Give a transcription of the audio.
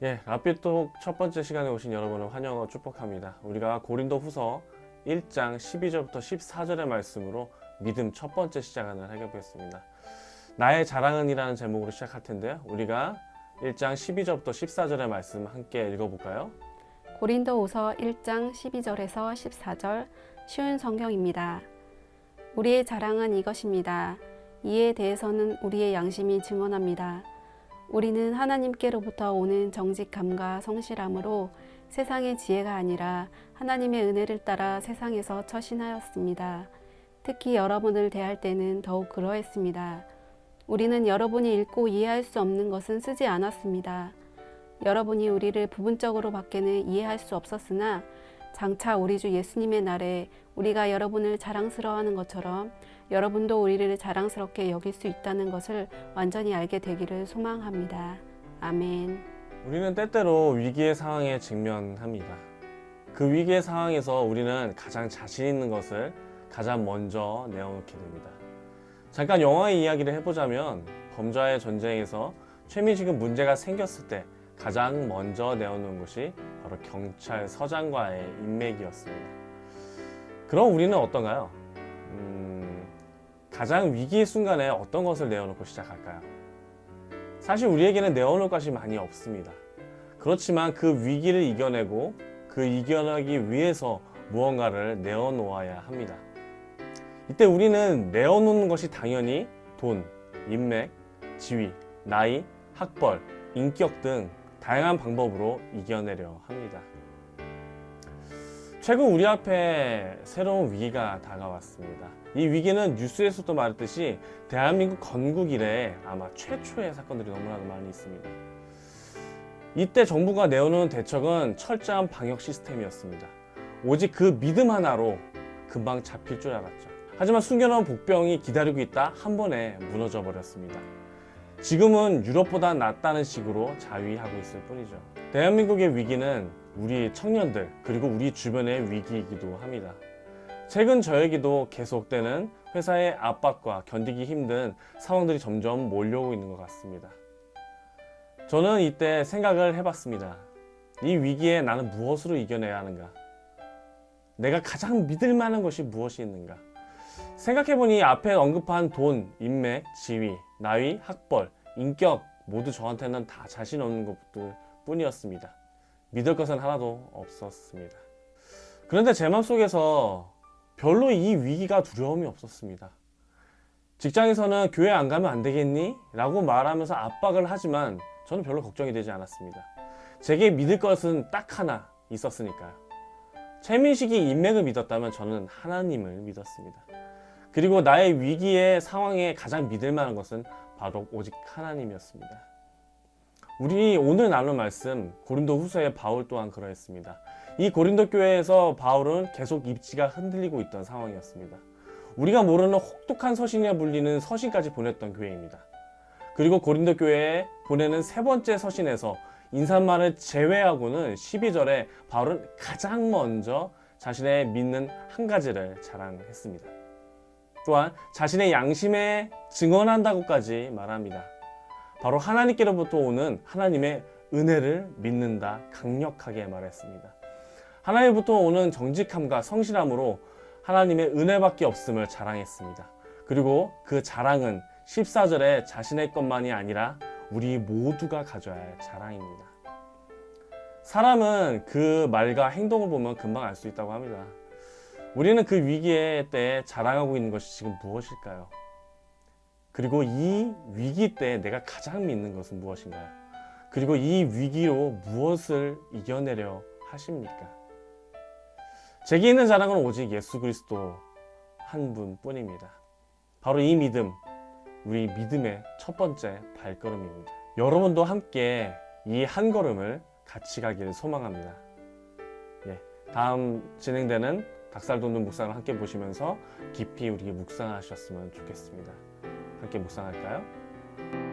예, 라피톡 첫 번째 시간에 오신 여러분을 환영하고 축복합니다. 우리가 고린도 후서 1장 12절부터 14절의 말씀으로 믿음 첫 번째 시작을 하겠습니다. 나의 자랑은이라는 제목으로 시작할 텐데요. 우리가 1장 12절부터 14절의 말씀 함께 읽어볼까요? 고린도 후서 1장 12절에서 14절 쉬운 성경입니다. 우리의 자랑은 이것입니다. 이에 대해서는 우리의 양심이 증언합니다. 우리는 하나님께로부터 오는 정직함과 성실함으로 세상의 지혜가 아니라 하나님의 은혜를 따라 세상에서 처신하였습니다. 특히 여러분을 대할 때는 더욱 그러했습니다. 우리는 여러분이 읽고 이해할 수 없는 것은 쓰지 않았습니다. 여러분이 우리를 부분적으로 밖에는 이해할 수 없었으나 장차 우리 주 예수님의 날에 우리가 여러분을 자랑스러워하는 것처럼 여러분도 우리를 자랑스럽게 여길 수 있다는 것을 완전히 알게 되기를 소망합니다. 아멘. 우리는 때때로 위기의 상황에 직면합니다. 그 위기의 상황에서 우리는 가장 자신 있는 것을 가장 먼저 내어놓게 됩니다. 잠깐 영화의 이야기를 해보자면 범죄와의 전쟁에서 최민식은 문제가 생겼을 때 가장 먼저 내어놓은 것이 바로 경찰서장과의 인맥이었습니다. 그럼 우리는 어떤가요? 음, 가장 위기의 순간에 어떤 것을 내어놓고 시작할까요? 사실 우리에게는 내어놓을 것이 많이 없습니다. 그렇지만 그 위기를 이겨내고 그 이겨내기 위해서 무언가를 내어놓아야 합니다. 이때 우리는 내어놓는 것이 당연히 돈, 인맥, 지위, 나이, 학벌, 인격 등 다양한 방법으로 이겨내려 합니다. 최근 우리 앞에 새로운 위기가 다가왔습니다. 이 위기는 뉴스에서도 말했듯이 대한민국 건국 이래 아마 최초의 사건들이 너무나도 많이 있습니다. 이때 정부가 내어놓은 대책은 철저한 방역 시스템이었습니다. 오직 그 믿음 하나로 금방 잡힐 줄 알았죠. 하지만 숨겨놓은 복병이 기다리고 있다 한 번에 무너져 버렸습니다. 지금은 유럽보다 낫다는 식으로 자위하고 있을 뿐이죠. 대한민국의 위기는 우리 청년들 그리고 우리 주변의 위기이기도 합니다. 최근 저에게도 계속되는 회사의 압박과 견디기 힘든 상황들이 점점 몰려오고 있는 것 같습니다. 저는 이때 생각을 해봤습니다. 이 위기에 나는 무엇으로 이겨내야 하는가? 내가 가장 믿을 만한 것이 무엇이 있는가? 생각해보니 앞에 언급한 돈, 인맥, 지위, 나이, 학벌, 인격 모두 저한테는 다 자신 없는 것들 뿐이었습니다. 믿을 것은 하나도 없었습니다. 그런데 제 마음속에서 별로 이 위기가 두려움이 없었습니다. 직장에서는 교회 안 가면 안 되겠니? 라고 말하면서 압박을 하지만 저는 별로 걱정이 되지 않았습니다. 제게 믿을 것은 딱 하나 있었으니까요. 최민식이 인맥을 믿었다면 저는 하나님을 믿었습니다. 그리고 나의 위기의 상황에 가장 믿을 만한 것은 바로 오직 하나님이었습니다. 우리 오늘 나눌 말씀 고린도 후서의 바울 또한 그러했습니다. 이 고린도 교회에서 바울은 계속 입지가 흔들리고 있던 상황이었습니다. 우리가 모르는 혹독한 서신이라 불리는 서신까지 보냈던 교회입니다. 그리고 고린도 교회에 보내는 세 번째 서신에서 인사말을 제외하고는 12절에 바울은 가장 먼저 자신의 믿는 한 가지를 자랑했습니다. 또한 자신의 양심에 증언한다고까지 말합니다. 바로 하나님께로부터 오는 하나님의 은혜를 믿는다 강력하게 말했습니다. 하나님부터 오는 정직함과 성실함으로 하나님의 은혜밖에 없음을 자랑했습니다. 그리고 그 자랑은 14절에 자신의 것만이 아니라 우리 모두가 가져야 할 자랑입니다. 사람은 그 말과 행동을 보면 금방 알 수 있다고 합니다. 우리는 그 위기의 때에 자랑하고 있는 것이 지금 무엇일까요? 그리고 이 위기 때 내가 가장 믿는 것은 무엇인가요? 그리고 이 위기로 무엇을 이겨내려 하십니까? 제게 있는 자랑은 오직 예수 그리스도 한 분뿐입니다. 바로 이 믿음, 우리 믿음의 첫 번째 발걸음입니다. 여러분도 함께 이 한 걸음을 같이 가기를 소망합니다. 예, 다음 진행되는 닭살 돋는 묵상을 함께 보시면서 깊이 우리 묵상하셨으면 좋겠습니다. 함께 묵상할까요?